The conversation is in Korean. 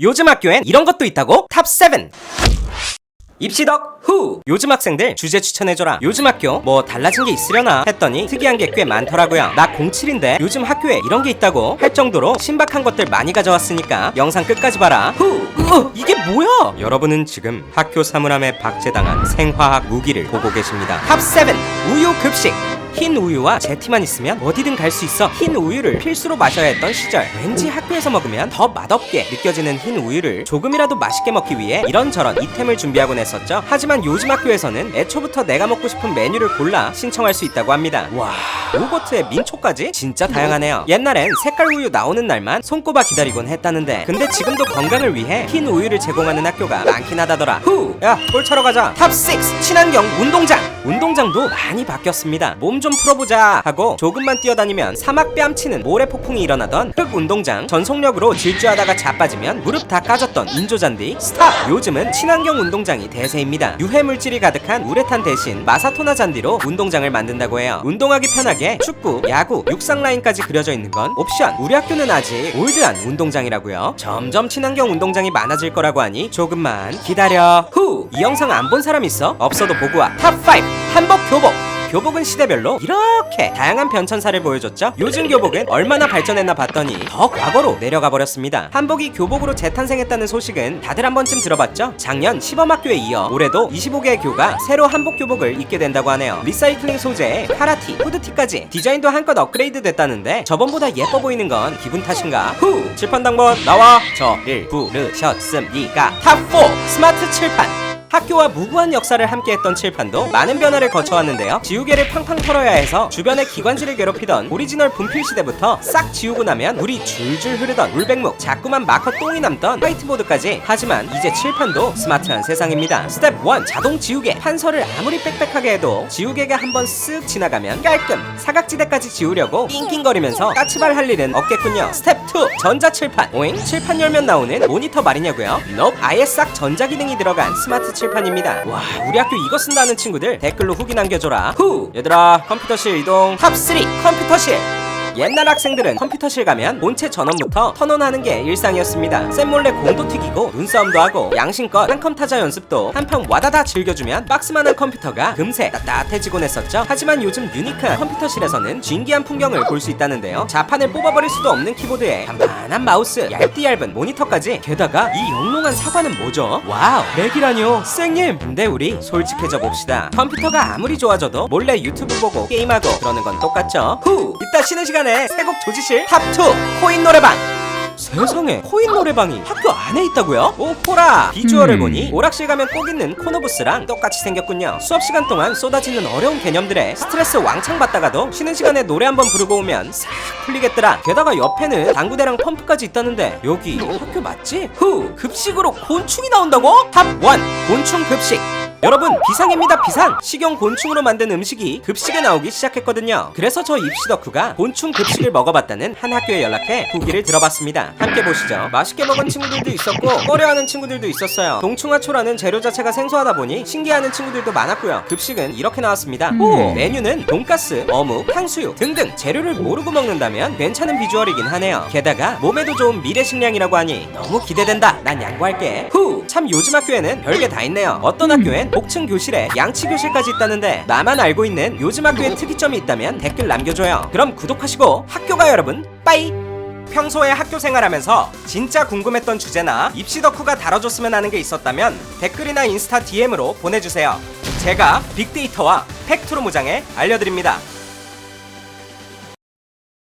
요즘 학교엔 이런 것도 있다고? 탑 7! 입시덕 후! 요즘 학생들 주제 추천해줘라. 요즘 학교 뭐 달라진 게 있으려나 했더니 특이한 게 꽤 많더라고요. 나 07인데 요즘 학교에 이런 게 있다고 할 정도로 신박한 것들 많이 가져왔으니까 영상 끝까지 봐라. 후! 으, 이게 뭐야? 여러분은 지금 학교 사물함에 박제당한 생화학 무기를 보고 계십니다. 탑 7! 우유 급식! 흰 우유와 제티만 있으면 어디든 갈 수 있어 흰 우유를 필수로 마셔야 했던 시절. 왠지 학교에서 먹으면 더 맛없게 느껴지는 흰 우유를 조금이라도 맛있게 먹기 위해 이런저런 이템을 준비하곤 했었죠. 하지만 요즘 학교에서는 애초부터 내가 먹고 싶은 메뉴를 골라 신청할 수 있다고 합니다. 와. 요거트에 민초까지 진짜 다양하네요. 옛날엔 색깔 우유 나오는 날만 손꼽아 기다리곤 했다는데 근데 지금도 건강을 위해 흰 우유를 제공하는 학교가 많긴 하다더라. 후 야볼 차러 가자. 탑 6 친환경 운동장. 운동장도 많이 바뀌었습니다. 몸좀 풀어보자 하고 조금만 뛰어다니면 사막 뺨치는 모래 폭풍이 일어나던 흙 운동장 전속력으로 질주하다가 자빠지면 무릎 다 까졌던 인조잔디 스탑! 요즘은 친환경 운동장이 대세입니다. 유해 물질이 가득한 우레탄 대신 마사토나 잔디로 운동장을 만든다고 해요. 운동하기 편하게 축구 야구 육상 라인까지 그려져 있는 건 옵션. 우리 학교는 아직 올드한 운동장이라고요. 점점 친환경 운동장이 많아질 거라고 하니 조금만 기다려. 후! 이 영상 안 본 사람 있어? 없어도 보고 와 탑5 한복 교복 교복은 시대별로 이렇게 다양한 변천사를 보여줬죠. 요즘 교복은 얼마나 발전했나 봤더니 더 과거로 내려가 버렸습니다. 한복이 교복으로 재탄생했다는 소식은 다들 한 번쯤 들어봤죠? 작년 시범학교에 이어 올해도 25개의 교가 새로 한복 교복을 입게 된다고 하네요. 리사이클링 소재에 카라티, 후드티까지 디자인도 한껏 업그레이드 됐다는데 저번보다 예뻐 보이는 건 기분 탓인가? 후! 칠판 당번 나와! 저를 부르셨습니까? 탑4 스마트 칠판 학교와 무구한 역사를 함께했던 칠판도 많은 변화를 거쳐왔는데요. 지우개를 팡팡 털어야 해서 주변의 기관지를 괴롭히던 오리지널 분필 시대부터 싹 지우고 나면 물이 줄줄 흐르던 울백목, 자꾸만 마커 똥이 남던 화이트보드까지. 하지만 이제 칠판도 스마트한 세상입니다. 스텝 1 자동 지우개. 판서를 아무리 빽빽하게 해도 지우개가 한번 쓱 지나가면 깔끔. 사각지대까지 지우려고 낑낑거리면서 까치발 할 일은 없겠군요. 스텝 2 전자 칠판. 오잉 칠판 열면 나오는 모니터 말이냐고요? 넵 아예 싹 전자 기능이 들어간 스마트 칠판 입니다. 와, 우리 학교 이거 쓴다는 친구들 댓글로 후기 남겨줘라. 후! 얘들아, 컴퓨터실 이동. 탑3 컴퓨터실. 옛날 학생들은 컴퓨터실 가면 본체 전원부터 턴온하는 게 일상이었습니다. 쌤 몰래 공도 튀기고 눈싸움도 하고 양심껏 한컴 타자 연습도 한편 와다다 즐겨주면 박스만한 컴퓨터가 금세 따뜻해지곤 했었죠. 하지만 요즘 유니크한 컴퓨터실에서는 진기한 풍경을 볼 수 있다는데요. 자판을 뽑아버릴 수도 없는 키보드에 단단한 마우스, 얇디 얇은 모니터까지 게다가 이 영롱한 사과는 뭐죠? 와우, 맥이라뇨, 쌩님. 근데 우리 솔직해져 봅시다. 컴퓨터가 아무리 좋아져도 몰래 유튜브 보고 게임하고 그러는 건 똑같죠. 후, 이따 쉬는 시간에 새곡 조지실 탑2 코인 노래방. 세상에 코인 노래방이 학교 안에 있다고요? 오 포라 비주얼을 음. 보니 오락실 가면 꼭 있는 코너부스랑 똑같이 생겼군요 수업 시간 동안 쏟아지는 어려운 개념들에 스트레스 왕창 받다가도 쉬는 시간에 노래 한번 부르고 오면 싹 풀리겠더라 게다가 옆에는 당구대랑 펌프까지 있다는데 여기 학교 맞지? 후 급식으로 곤충이 나온다고? 탑1 곤충 급식 여러분 비상입니다 비상. 식용 곤충으로 만든 음식이 급식에 나오기 시작했거든요. 그래서 저 입시 덕후가 곤충 급식을 먹어봤다는 한 학교에 연락해 후기를 들어봤습니다. 함께 보시죠. 맛있게 먹은 친구들도 있었고 꺼려하는 친구들도 있었어요. 동충하초라는 재료 자체가 생소하다 보니 신기해하는 친구들도 많았고요. 급식은 이렇게 나왔습니다. 오 메뉴는 돈가스, 어묵, 탕수육 등등 재료를 모르고 먹는다면 괜찮은 비주얼이긴 하네요. 게다가 몸에도 좋은 미래 식량이라고 하니 너무 기대된다. 난 양보할게. 후! 참 요즘 학교에는 별게 다 있네요. 어떤 학교엔 복층 교실에 양치 교실까지 있다는데 나만 알고 있는 요즘 학교의 특이점이 있다면 댓글 남겨줘요. 그럼 구독하시고 학교가 여러분 빠이! 평소에 학교 생활하면서 진짜 궁금했던 주제나 입시 덕후가 다뤄줬으면 하는 게 있었다면 댓글이나 인스타 DM으로 보내주세요. 제가 빅데이터와 팩트로 무장해 알려드립니다